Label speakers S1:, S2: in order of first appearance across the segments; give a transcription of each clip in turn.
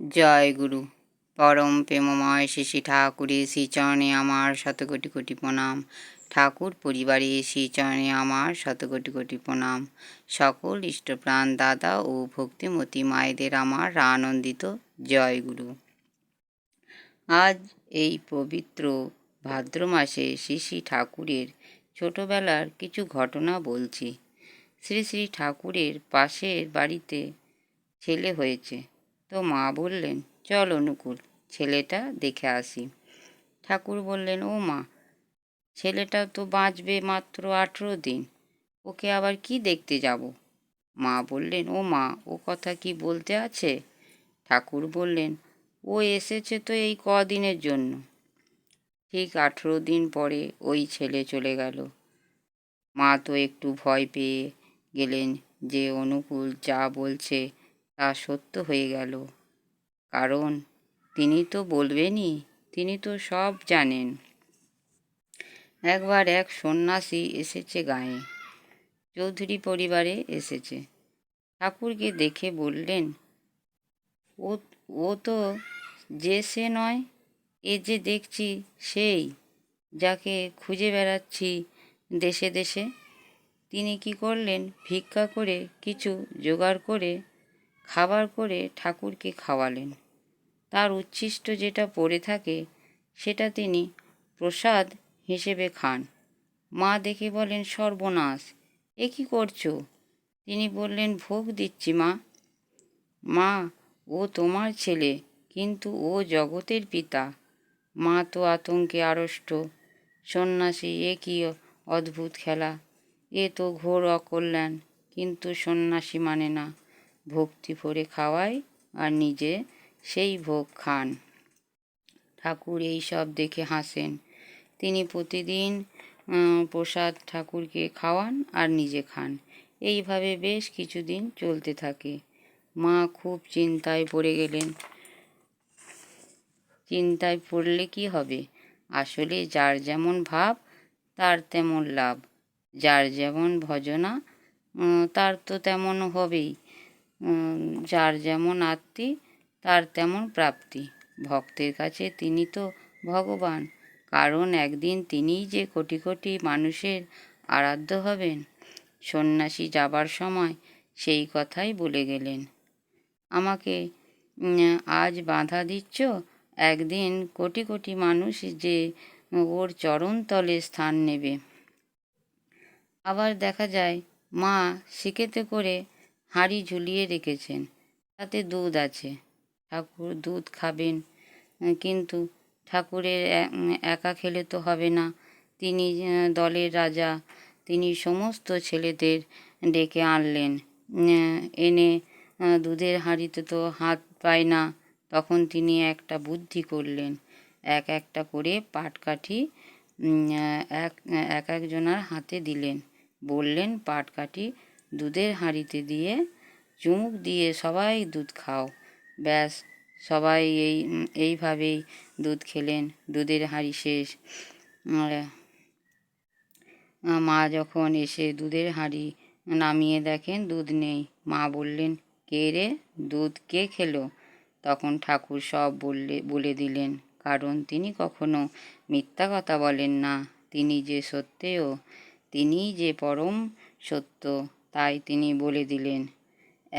S1: জয় গুরু। পরম প্রেমময় শ্রী ঠাকুরের শ্রীচরণে আমার শত কোটি কোটি প্রণাম। ঠাকুর পরিবারে শ্রীচরণে আমার শত কোটি কোটি প্রণাম। সকল ইষ্টপ্রাণ দাদা ও ভক্তিমতী মায়েদের আমার আনন্দিত জয় গুরু। আজ এই পবিত্র ভাদ্র মাসে শ্রী শ্রী ঠাকুরের ছোটবেলার কিছু ঘটনা বলছি। শ্রী শ্রী ঠাকুরের পাশের বাড়িতে ছেলে হয়েছে। তো মা বললেন, চল অনুকূল ছেলেটা দেখে আসি। ঠাকুর বললেন, ও মা, ছেলেটা তো বাঁচবে মাত্র আঠেরো দিন, ওকে আবার কি দেখতে যাব? মা বললেন, ও মা, ও কথা কি বলতে আছে? ঠাকুর বললেন, ও এসেছে তো এই কদিনের জন্য। ঠিক আঠেরো দিন পরে ওই ছেলে চলে গেল। মা তো একটু ভয় পেয়ে গেলেন যে অনুকূল যা বলছে তা সত্য হয়ে গেল। কারণ তিনি তো বলবেনই, তিনি তো সব জানেন। একবার এক সন্ন্যাসী এসেছে গায়ে। চৌধুরী পরিবারে এসেছে। ঠাকুরকে দেখে বললেন, ও ও তো যে সে নয়, এ যে দেখছি সেই যাকে খুঁজে বেড়াচ্ছি দেশে দেশে। তিনি কি করলেন? ভিক্ষা করে কিছু জোগাড় করে খাবার করে ঠাকুরকে খাওয়ালেন। তার উচ্ছিষ্ট যেটা পড়ে থাকে, সেটা তিনি প্রসাদ হিসেবে খান। মা দেখে বলেন, সর্বনাশ, এ কী করছ? তিনি বললেন, ভোগ দিচ্ছি মা। মা, ও তোমার ছেলে, কিন্তু ও জগতের পিতা। মা তো আতঙ্কে আড়ষ্ট, সন্ন্যাসী, এ কী অদ্ভুত খেলা? এ তো ঘোর অকল্যাণ, কিন্তু সন্ন্যাসী মানে না। ভক্তি ভরে খাওয়ায় আর নিজে সেই ভোগ খান। ঠাকুর এই সব দেখে হাসেন। তিনি প্রতিদিন প্রসাদ ঠাকুরকে খাওয়ান আর নিজে খান। এইভাবে বেশ কিছুদিন চলতে থাকে। মা খুব চিন্তায় পড়ে গেলেন। চিন্তায় পড়লে কি হবে? আসলে যার যেমন ভাব, তার তেমন লাভ। যার যেমন ভজনা তার তো তেমন হবেই। যার যেমন আত্মী, তার তেমন প্রাপ্তি। ভক্তের কাছে তিনি তো ভগবান। কারণ একদিন তিনিই যে কোটি কোটি মানুষের আরাধ্য হবেন, সন্ন্যাসী যাবার সময় সেই কথাই বলে গেলেন। আমাকে আজ বাধা দিচ্ছ? একদিন কোটি কোটি মানুষ যে ওর চরণতলে স্থান নেবে। আবার দেখা যায়, মা শিকেতে করে হাঁড়ি ঝুলিয়ে রেখেছেন। তাতে দুধ আছে। ঠাকুর দুধ খাবেন কিন্তু ঠাকুরের একা খেলে তো হবে না। তিনি দলের রাজা, তিনি সমস্ত ছেলেদের ডেকে আনলেন। এনে দুধের হাঁড়িতে তো হাত পায় না, তখন তিনি একটা বুদ্ধি করলেন। এক একটা করে পাটকাঠি এক এক একজনার হাতে দিলেন। বললেন, পাটকাঠি দুধের হাঁড়িতে দিয়ে চুমুক দিয়ে সবাই দুধ খাও। ব্যাস, সবাই এই, এইভাবেই দুধ খেলেন। দুধের হাঁড়ি শেষ। মা যখন এসে দুধের হাঁড়ি নামিয়ে দেখেন, দুধ নেই। মা বললেন, কে রে? দুধ কে খেলো? তখন ঠাকুর সব বললে, বলে দিলেন, কারণ তিনি কখনো মিথ্যা কথা বলেন না। তিনি যে সত্যেও তিনি যে পরম সত্য। তাই তিনি বলে দিলেন,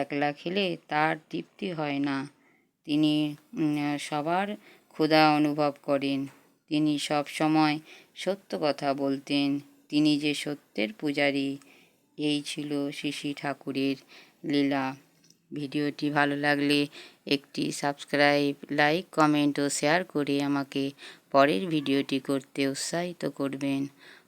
S1: একলা খেলে তার তৃপ্তি হয় না তিনি সবার ক্ষুধা অনুভব করেন। তিনি সব সময় সত্য কথা বলতেন। তিনি যে সত্যের পূজারী, এই ছিল শিশি ঠাকুরের লীলা। ভিডিওটি ভালো লাগলে একটি সাবস্ক্রাইব, লাইক, কমেন্ট ও শেয়ার করে আমাকে পরের ভিডিওটি করতে উৎসাহিত করবেন।